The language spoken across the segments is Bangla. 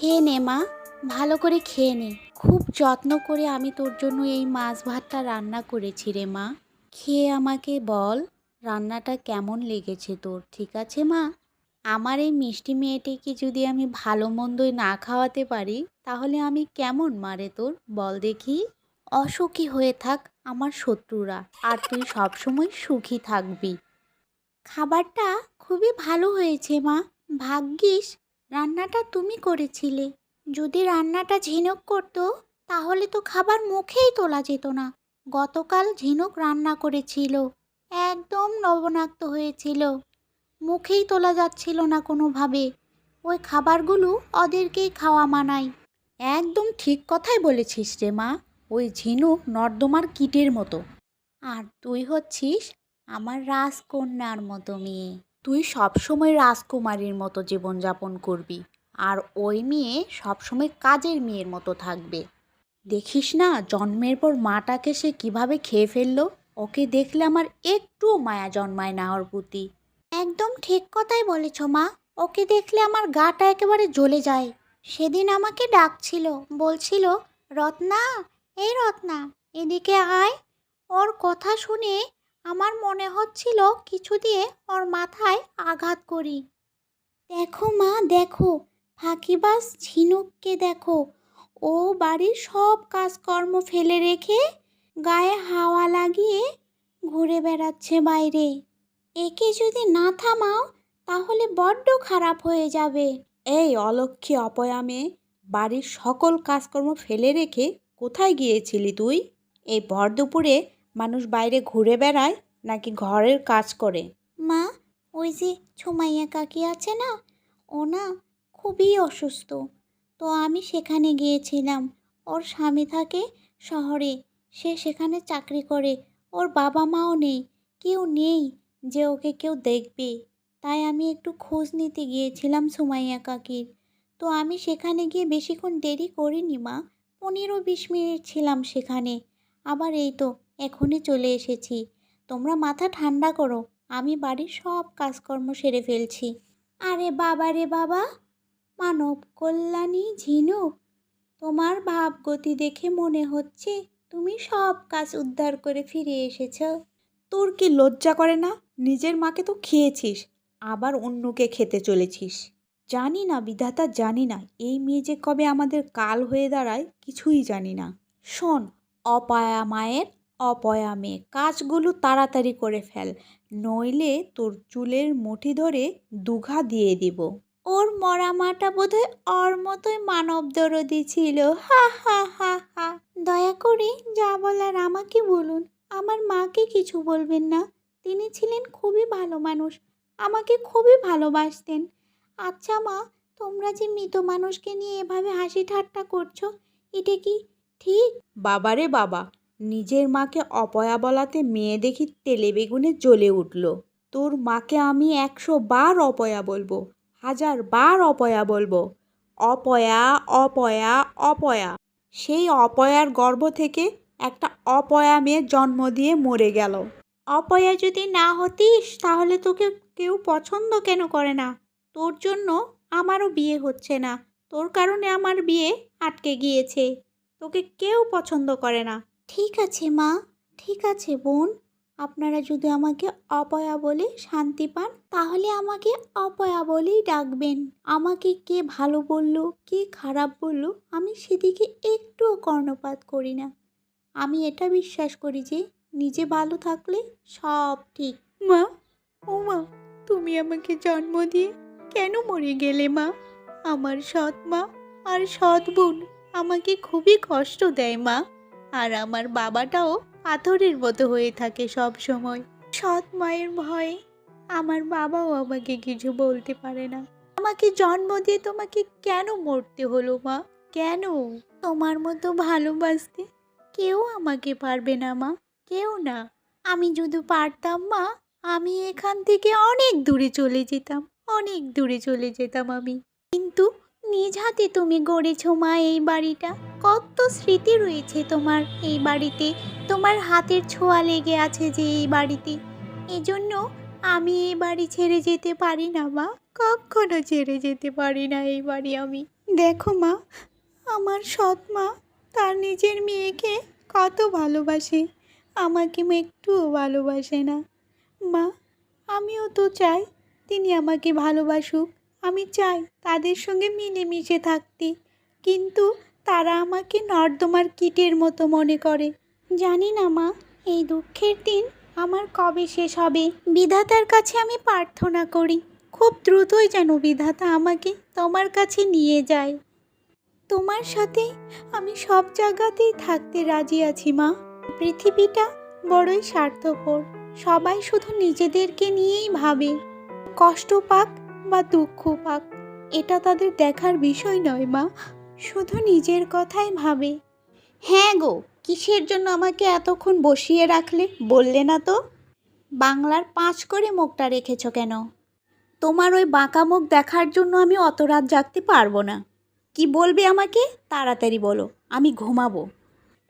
খেয়ে নে, মা। ভালো করে খেয়ে নে। খুব যত্ন করে আমি তোর জন্য এই মাছ ভাতটা রান্না করেছি রে, মা। খেয়ে আমাকে বল, রান্নাটা কেমন লেগেছে তোর, ঠিক আছে, মা? আমার এই মিষ্টি মেয়েটিকে যদি আমি ভালো মন্দই না খাওয়াতে পারি, তাহলে আমি কেমন মারে তোর? বল দেখি। অসুখী হয়ে থাক আমার শত্রুরা, আর তুই সবসময় সুখী থাকবি। খাবারটা খুবই ভালো হয়েছে, মা। ভাগ্যিস রান্নাটা তুমি করেছিলে। যদি রান্নাটা ঝিনুক করতো, তাহলে তো খাবার মুখেই তোলা যেত না। গতকাল ঝিনুক রান্না করেছিল। একদম লবণাক্ত হয়েছিল। মুখেই তোলা যাচ্ছিল না কোনোভাবে। ওই খাবারগুলো ওদেরকেই খাওয়া মানায়। একদম ঠিক কথাই বলেছিস রে মা, ওই ঝিনুক নর্দমার কীটের মতো। আর তুই হচ্ছিস আমার রাজকন্যার মতো মেয়ে। তুই সবসময় রাজকুমারীর মতো জীবনযাপন করবি আর ওই মেয়ে সবসময় কাজের মেয়ের মতো থাকবে। দেখিস না জন্মের পর মাটাকে সে কীভাবে খেয়ে ফেলল? ওকে দেখলে আমার একটুও মায়া জন্মায় না ওর প্রতি। একদম ঠিক কথাই বলেছ মা। ওকে দেখলে আমার গাটা একেবারে জ্বলে যায়। সেদিন আমাকে ডাকছিল, বলছিল, রত্না, এই রত্না, এদিকে আয়। ওর কথা শুনে আমার মনে হচ্ছিল কিছু দিয়ে ওর মাথায় আঘাত করি। দেখো মা, দেখো, ফাঁকিবাজ ঝিনুককে দেখো। ও বাড়ির সব কাজকর্ম ফেলে রেখে গায়ে হাওয়া লাগিয়ে ঘুরে বেড়াচ্ছে বাইরে। একে যদি না থামাও, তাহলে বড্ড খারাপ হয়ে যাবে। এই অলক্ষী অপয়া মেয়ে, বাড়ির সকল কাজকর্ম ফেলে রেখে কোথায় গিয়েছিলি তুই? এই ভর দুপুরে মানুষ বাইরে ঘুরে বেড়ায় নাকি ঘরের কাজ করে? মা, ওই যে ছুমাইয়া কাকি আছে না, ও না খুবই অসুস্থ। তো আমি সেখানে গিয়েছিলাম। ওর স্বামী থাকে শহরে, সে সেখানে চাকরি করে। ওর বাবা মাও নেই, কেউ নেই যে ওকে কেউ দেখবে। তাই আমি একটু খোঁজ নিতে গিয়েছিলাম সুমাইয়া কাকির। তো আমি সেখানে গিয়ে বেশিক্ষণ দেরি করিনি মা পনেরো বিশ মিনিট ছিলাম সেখানে। আবার এই তো এখনই চলে এসেছি। তোমরা মাথা ঠান্ডা করো আমি বাড়ির সব কাজকর্ম সেরে ফেলছি। আরে বাবা রে বাবা মানব কল্যাণী ঝিনুক তোমার ভাবগতি দেখে মনে হচ্ছে তুমি সব কাজ উদ্ধার করে ফিরে এসেছ। তোর কি লজ্জা করে না? নিজের মাকে তো খেয়েছিস আবার অন্যকে খেতে চলেছিস। জানি না বিধাতা জানি না এই মেয়ে যে কবে আমাদের কাল হয়ে দাঁড়ায় কিছুই জানি না। শোন অপায়া মায়ের অপয়া কাজগুলো তাড়াতাড়ি করে ফেল, নইলে তোর চুলের মুঠি ধরে দুঘা দিয়ে দিব। ওর মরা মাটা বোধহয় ওর মতোই মানব দরদি ছিল। হা হা হা হা। দয়া করে যা বলার আমাকে বলুন। আমার মাকে কিছু বলবেন না। তিনি ছিলেন খুবই ভালো মানুষ। আমাকে খুবই ভালোবাসতেন। আচ্ছা মা, তোমরা যে মৃত মানুষকে নিয়ে এভাবে হাসি ঠাট্টা করছ, এটা কি ঠিক? বাবারে বাবা নিজের মাকে অপয়া বলাতে মেয়ে দেখি তেলে বেগুনে জ্বলে উঠল। তোর মাকে আমি একশো বার অপয়া বলব, হাজার বার অপয়া বলব। অপয়া অপয়া অপয়া। সেই অপয়ার গর্ভ থেকে একটা অপয়া মেয়ে জন্ম দিয়ে মরে গেল। অপয়া যদি না হতিস, তাহলে তোকে কেউ পছন্দ কেন করে না? তোর জন্য আমারও বিয়ে হচ্ছে না। তোর কারণে আমার বিয়ে আটকে গিয়েছে। তোকে কেউ পছন্দ করে না। ঠিক আছে, মা। ঠিক আছে, বোন। আপনারা যদি আমাকে অপয়া বলে শান্তি পান, তাহলে আমাকে অপয়া বলেই ডাকবেন। আমাকে কে ভালো বলল, কে খারাপ বলল, আমি সেদিকে একটুও কর্ণপাত করি না। আমি এটা বিশ্বাস করি যে, নিজে ভালো থাকলে সব ঠিক। মা, ও মা, তুমি আমাকে জন্ম দিয়ে কেন মরে গেলে মা? আমার সৎ মা আর সৎ বোন আমাকে খুবই কষ্ট দেয় মা। আর আমার বাবাটাও পাথরের মতো হয়ে থাকে সব সময়। সৎ মায়ের ভয়ে আমার বাবাও আমাকে কিছু বলতে পারে না। আমাকে জন্ম দিয়ে তোমাকে কেন মরতে হলো মা? কেন? তোমার মতো ভালোবাসতে কেউ আমাকে পারবে না মা, কেউ না। আমি যদি পারতাম মা, আমি এখান থেকে অনেক দূরে চলে যেতাম, অনেক দূরে চলে যেতাম আমি। কিন্তু নিজ হাতে তুমি গড়েছ মা এই বাড়িটা। কত স্মৃতি রয়েছে তোমার এই বাড়িতে। তোমার হাতের ছোঁয়া লেগে আছে যে এই বাড়িতে। এজন্য আমি এই বাড়ি ছেড়ে যেতে পারি না মা। কখনো ছেড়ে যেতে পারি না এই বাড়ি আমি। দেখো মা, আমার সৎ মা, তার নিজের মেয়েকে কত ভালোবাসে। আমাকে একটুও ভালোবাসে না। মা, আমিও তো চাই তিনি আমাকে ভালোবাসুক। আমি চাই তাদের সঙ্গে মিলেমিশে থাকতে। কিন্তু তারা আমাকে নর্দমার কীটের মতো মনে করে। জানি না, মা, এই দুঃখের দিন আমার কবে শেষ হবে? বিধাতার কাছে আমি প্রার্থনা করি, খুব দ্রুতই যেন বিধাতা আমাকে তোমার কাছে নিয়ে যায়। তোমার সাথে আমি সব জায়গাতেই থাকতে রাজি আছি, মা। পৃথিবীটা বড়ই স্বার্থপর। সবাই শুধু নিজেদেরকে নিয়েই ভাবে। কষ্ট পাক বা দুঃখ পাক, এটা তাদের দেখার বিষয় নয়, মা। শুধু নিজের কথাই ভাবে। হ্যাঁ গো, কিসের জন্য আমাকে এতক্ষণ বসিয়ে রাখলে, বললে না তো? বাংলার পাঁচ করে মুখটা রেখেছ কেন? তোমার ওই বাঁকা মুখ দেখার জন্য আমি অত রাত জাগতে পারব না। কি বলবে আমাকে? তাড়াতাড়ি বলো, আমি ঘুমাবো।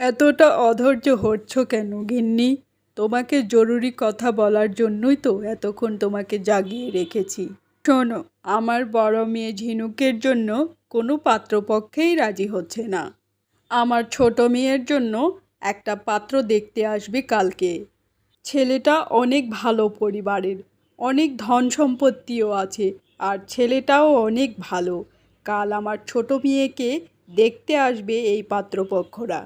এতটা অধৈর্য হচ্ছ কেন, গিন্নি? তোমাকে জরুরি কথা বলার জন্যই তো এতক্ষণ তোমাকে জাগিয়ে রেখেছি। শোনো, আমার বড় মেয়ে ঝিনুকের জন্য কোনো পাত্রপক্ষেই রাজি হচ্ছে না। আমার ছোট মেয়ের জন্য একটা পাত্র দেখতে আসবে কালকে। ছেলেটা অনেক ভালো পরিবারের, অনেক ধন সম্পত্তিও আছে আর ছেলেটাও অনেক ভালো। কাল আমার ছোট মেয়েকে দেখতে আসবে এই পাত্রপক্ষরা।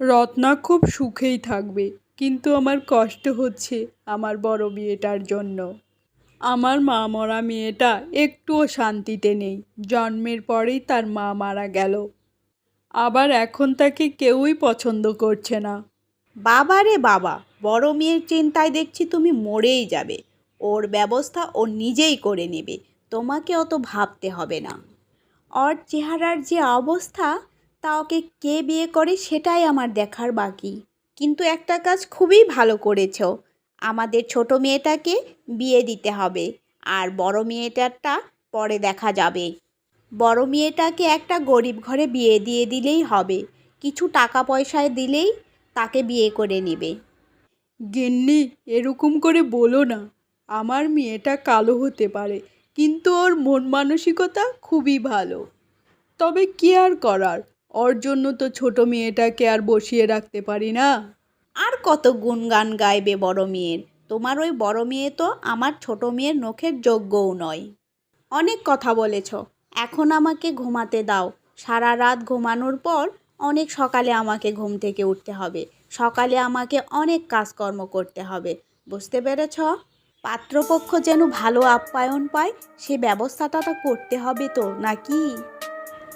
রত্না খুব সুখেই থাকবে, কিন্তু আমার কষ্ট হচ্ছে আমার বড় বিয়েটার জন্য। আমার মা মরা মেয়েটা একটুও শান্তিতে নেই। জন্মের পরেই তার মা মারা গেল। আবার এখন তাকে কেউই পছন্দ করছে না। বাবা রে বাবা, বড় মেয়ের চিন্তায় দেখছি তুমি মরেই যাবে। ওর ব্যবস্থা ও নিজেই করে নেবে, তোমাকে অত ভাবতে হবে না। ওর চেহারার যে অবস্থা, তা ওকে কে বিয়ে করে সেটাই আমার দেখার বাকি। কিন্তু একটা কাজ খুবই ভালো করেছ আমাদের ছোট মেয়েটাকে বিয়ে দিতে হবে আর বড় মেয়েটারটা পরে দেখা যাবে। বড় মেয়েটাকে একটা গরিব ঘরে বিয়ে দিয়ে দিলেই হবে। কিছু টাকা পয়সায় দিলেই তাকে বিয়ে করে নেবে। গিন্নি, এরকম করে বলো না। আমার মেয়েটা কালো হতে পারে, কিন্তু ওর মন মানসিকতা খুবই ভালো। তবে কি আর করার? ওর জন্য তো ছোট মেয়েটাকে আর বসিয়ে রাখতে পারি না। আর কত গুণগান গাইবে বড় মেয়ের? তোমার ওই বড় মেয়ে তো আমার ছোট মেয়ের নখের যোগ্যও নয়। অনেক কথা বলেছ। এখন আমাকে ঘুমাতে দাও। সারা রাত ঘুমানোর পর অনেক সকালে আমাকে ঘুম থেকে উঠতে হবে। সকালে আমাকে অনেক কাজকর্ম করতে হবে। বুঝতে পেরেছ? পাত্রপক্ষ যেন ভালো আপ্যায়ন পায়, সে ব্যবস্থাটা তো করতে হবে তো, নাকি?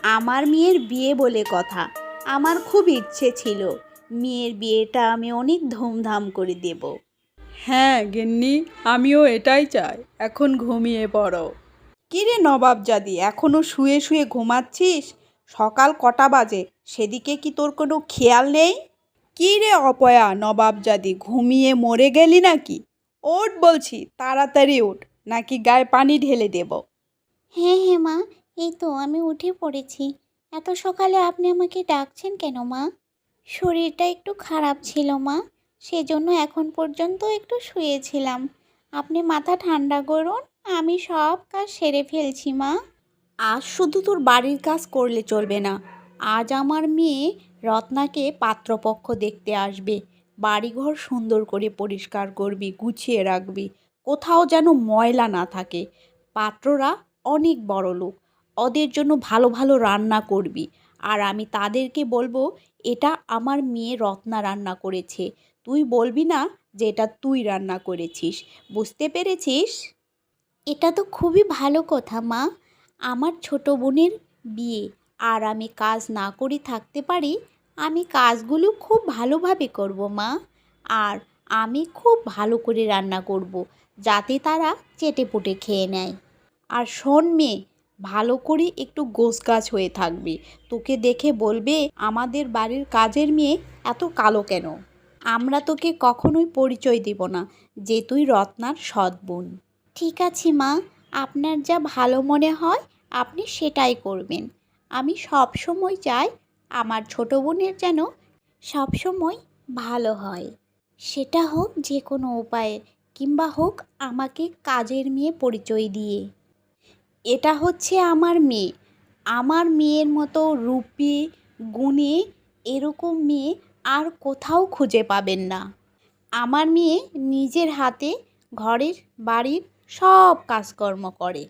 আমার মেয়ের বিয়ে বলে কথা। আমার খুব ইচ্ছে ছিল। মেয়ের বিয়েটা আমি অনেক ধুমধাম করে দেব। হ্যাঁ গিন্নি আমিও এটাই চাই। এখন ঘুমিয়ে পড়ো। কিরে নবাবজাদি এখনও শুয়ে শুয়ে ঘুমাচ্ছিস? সকাল কটা বাজে? সেদিকে কি তোর কোনো খেয়াল নেই? কি রে অপয়া নবাবজাদি ঘুমিয়ে মরে গেলি নাকি? ওঠ বলছি তাড়াতাড়ি উঠ নাকি গায়ে পানি ঢেলে দেব। হ্যাঁ হ্যাঁ মা এই তো আমি উঠে পড়েছি। এত সকালে আপনি আমাকে ডাকছেন কেন মা? শরীরটা একটু খারাপ ছিল, মা। সেজন্য এখন পর্যন্ত একটু শুয়েছিলাম। আপনি মাথা ঠান্ডা করুন, আমি সব কাজ সেরে ফেলছি, মা। আজ শুধু তোর বাড়ির কাজ করলে চলবে না। আজ আমার মেয়ে রত্নাকে পাত্রপক্ষ দেখতে আসবে। বাড়িঘর সুন্দর করে পরিষ্কার করবি, গুছিয়ে রাখবি। কোথাও যেন ময়লা না থাকে। পাত্ররা অনেক বড় লোক ওদের জন্য ভালো ভালো রান্না করবি। আর আমি তাদেরকে বলব এটা আমার মেয়ে রত্না রান্না করেছে। তুই বলবি না যে এটা তুই রান্না করেছিস। বুঝতে পেরেছিস? এটা তো খুবই ভালো কথা, মা। আমার ছোট বোনের বিয়ে। আর আমি কাজ না করে থাকতে পারি, আমি কাজগুলো খুব ভালোভাবে করব, মা। আর আমি খুব ভালো করে রান্না করব, যাতে তারা চেটেপুটে খেয়ে নেয়। আর শোন মেয়ে ভালো করে একটু গোছ গাছ হয়ে থাকবি। তোকে দেখে বলবে, আমাদের বাড়ির কাজের মেয়ে এত কালো কেন? আমরা তোকে কখনোই পরিচয় দেব না, যে তুই রত্নার সৎ বোন। ঠিক আছে মা, আপনার যা ভালো মনে হয়, আপনি সেটাই করবেন। আমি সব সময় চাই আমার ছোট বোনের যেন সব সময় ভালো হয়। সেটা হোক যে কোনো উপায়ে, কিংবা হোক আমাকে কাজের মেয়ে পরিচয় দিয়ে। এটা হচ্ছে আমার মেয়ে। আমার মেয়ের মতো রূপে, গুণে এরকম মেয়ে আর কোথাও খুঁজে পাবেন না। আমার মেয়ে নিজের হাতে ঘরের, বাড়ির সব কাজকর্ম করে।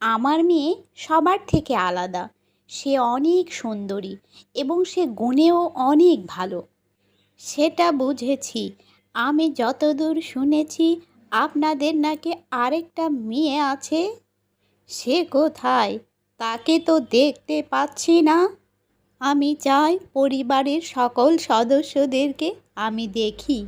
আমার মেয়ে সবার থেকে আলাদা। সে অনেক সুন্দরী এবং সে গুণেও অনেক ভালো। সেটা বুঝেছি। আমি যতদূর শুনেছি, আপনাদের নাকি আরেকটা মেয়ে আছে। সে কোথায়? তাকে তো দেখতে পাচ্ছি না। আমি চাই পরিবারের সকল সদস্যদেরকে আমি দেখি।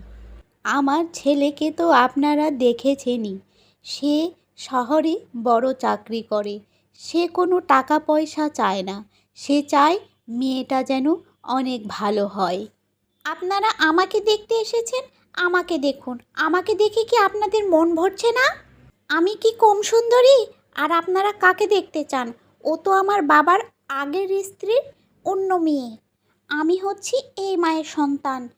আমার ছেলেকে তো আপনারা দেখেছেনই। সে শহরে বড় চাকরি করে। সে কোনো টাকা পয়সা চায় না। সে চায় মেয়েটা যেন অনেক ভালো হয়। আপনারা আমাকে দেখতে এসেছেন? আমাকে দেখুন। আমাকে দেখে কি আপনাদের মন ভরছে না? আমি কি কম সুন্দরী? আর আপনারা কাকে দেখতে চান? ও তো আমার বাবার আগের স্ত্রীর অন্য মেয়ে। আমি হচ্ছি এই মায়ের সন্তান।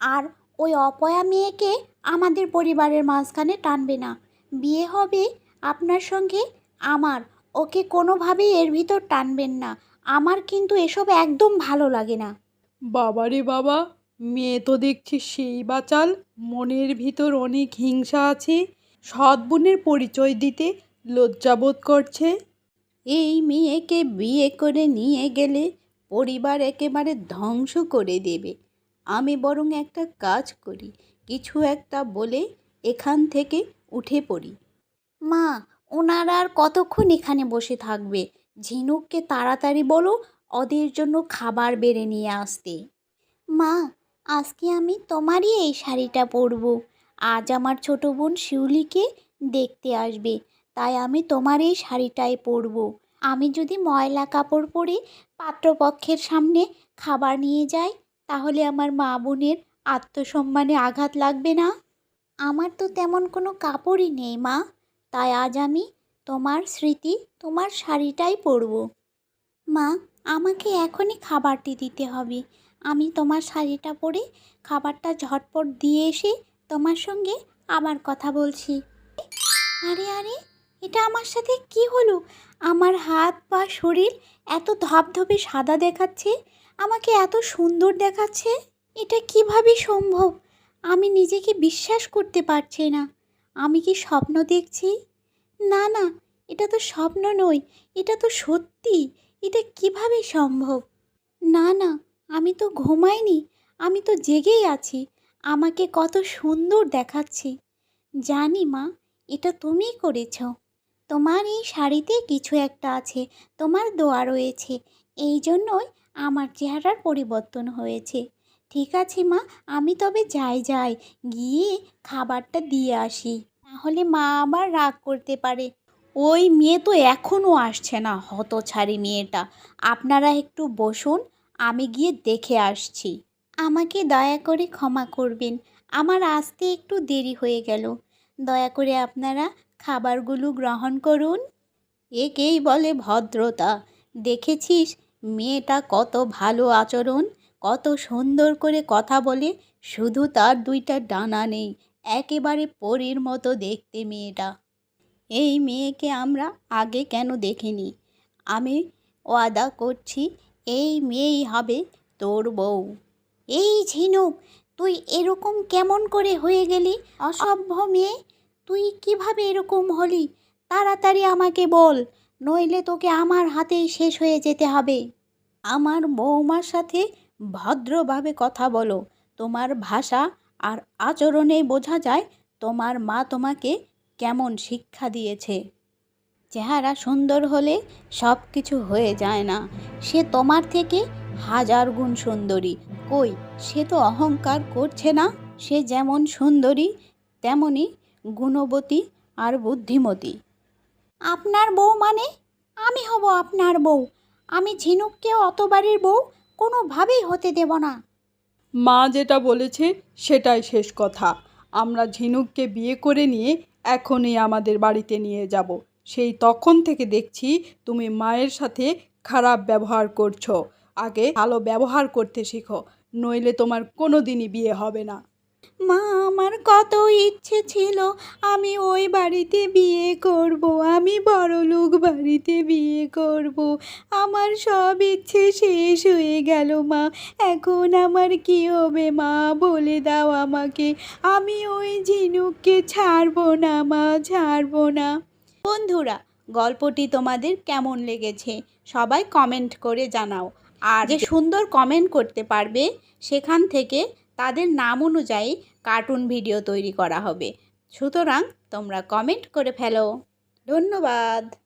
আর ওই অপয়া মেয়েকে আমাদের পরিবারের মাঝখানে টানবে না। বিয়ে হবে আপনার সঙ্গে আমার। ওকে কোনোভাবেই এর ভিতর টানবেন না। আমার কিন্তু এসব একদম ভালো লাগে না। বাবারে বাবা, মেয়ে তো দেখছি সেই বাচাল। মনের ভিতর অনেক হিংসা আছে। সৎ পরিচয় দিতে লজ্জাবোধ করছে? এই মেয়েকে বিয়ে করে নিয়ে গেলে পরিবার একেবারে ধ্বংস করে দেবে। আমি বরং একটা কাজ করি কিছু একটা বলে এখান থেকে উঠে পড়ি। মা ওনারা আর কতক্ষণ এখানে বসে থাকবে? ঝিনুককে তাড়াতাড়ি বলো ওদের জন্য খাবার বেড়ে নিয়ে আসতে। মা আজকে আমি তোমারই এই শাড়িটা পরবো। আজ আমার ছোট বোন শিউলিকে দেখতে আসবে। তাই আমি তোমার এই শাড়িটাই পরবো। আমি যদি ময়লা কাপড় পরে, পাত্রপক্ষের সামনে খাবার নিয়ে যাই, তাহলে আমার মা বোনের আত্মসম্মানে আঘাত লাগবে না? আমার তো তেমন কোনো কাপড়ই নেই মা। তাই আজ আমি তোমার স্মৃতি, তোমার শাড়িটাই পরবো। মা, আমাকে এখনই খাবারটি দিতে হবে। আমি তোমার শাড়িটা পরে খাবারটা ঝটপট দিয়ে এসে তোমার সঙ্গে আবার কথা বলছি। আরে আরে এটা আমার সাথে কি হলো? আমার হাত পা, শরীর এত ধপধপে সাদা দেখাচ্ছে? আমাকে এত সুন্দর দেখাচ্ছে? এটা কীভাবে সম্ভব? আমি নিজেকে বিশ্বাস করতে পারছি না। আমি কি স্বপ্ন দেখছি? না না, এটা তো স্বপ্ন নয়, এটা তো সত্যি। এটা কীভাবে সম্ভব? না না, আমি তো ঘুমাইনি, আমি তো জেগেই আছি, আমাকে কত সুন্দর দেখাচ্ছে। জানি মা, এটা তুমিই করেছ। তোমার এই শাড়িতে কিছু একটা আছে, তোমার দোয়া রয়েছে। এই জন্যই আমার চেহারার পরিবর্তন হয়েছে। ঠিক আছে মা, আমি তবে যাই যাই, গিয়ে খাবারটা দিয়ে আসি। তাহলে মা আবার রাগ করতে পারে। ওই মেয়ে তো এখনও আসছে না, হতছাড়ি মেয়েটা। আপনারা একটু বসুন, আমি গিয়ে দেখে আসছি। আমাকে দয়া করে ক্ষমা করবেন। আমার আসতে একটু দেরি হয়ে গেল। দয়া করে আপনারা খাবারগুলো গ্রহণ করুন। একেই বলে ভদ্রতা। দেখেছিস, মেয়েটা কত ভালো আচরণ, কত সুন্দর করে কথা বলে, শুধু তার দুইটা ডানা নেই, একেবারে পরীর মতো দেখতে মেয়েটা। এই মেয়েকে আমরা আগে কেন দেখিনি? আমি ওয়াদা করছি, এই মেয়েই হবে তোর বউ। এই ঝিনুক, তুই এরকম কেমন করে হয়ে গেলি? অসভ্য মেয়ে তুই কীভাবে এরকম হলি? তাড়াতাড়ি আমাকে বল, নইলে তোকে আমার হাতেই শেষ হয়ে যেতে হবে। আমার বৌমার সাথে ভদ্রভাবে কথা বলো। তোমার ভাষা আর আচরণে বোঝা যায় তোমার মা তোমাকে কেমন শিক্ষা দিয়েছে। চেহারা সুন্দর হলে সব কিছু হয়ে যায় না। সে তোমার থেকে হাজার গুণ সুন্দরী। কই, সে তো অহংকার করছে না? সে যেমন সুন্দরী তেমনই গুণবতী আর বুদ্ধিমতী। আপনার বউ মানে? আমি হব আপনার বউ। আমি ঝিনুককে অতবারের বউ কোনোভাবেই হতে দেব না। মা যেটা বলেছে সেটাই শেষ কথা। আমরা ঝিনুককে বিয়ে করে নিয়ে এখনই আমাদের বাড়িতে নিয়ে যাব। সেই তখন থেকে দেখছি তুমি মায়ের সাথে খারাপ ব্যবহার করছ। আগে ভালো ব্যবহার করতে শিখো, নইলে তোমার কোনো দিনই বিয়ে হবে না। মা, আমার কত ইচ্ছে ছিল আমি ওই বাড়িতে বিয়ে করব, আমি বড় লোক বাড়িতে বিয়ে করব। আমার সব ইচ্ছে শেষ হয়ে গেল, মা। এখন আমার কি হবে, মা? বলে দাও আমাকে। আমি ওই ঝিনুককে ছাড়বো না, মা, ছাড়বো না। বন্ধুরা, গল্পটি তোমাদের কেমন লেগেছে সবাই কমেন্ট করে জানাও। আর যে সুন্দর কমেন্ট করতে পারবে, সেখান থেকে তাদের নাম অনুযায়ী কার্টুন ভিডিও তৈরি করা হবে। সুতরাং তোমরা কমেন্ট করে ফেলো। ধন্যবাদ।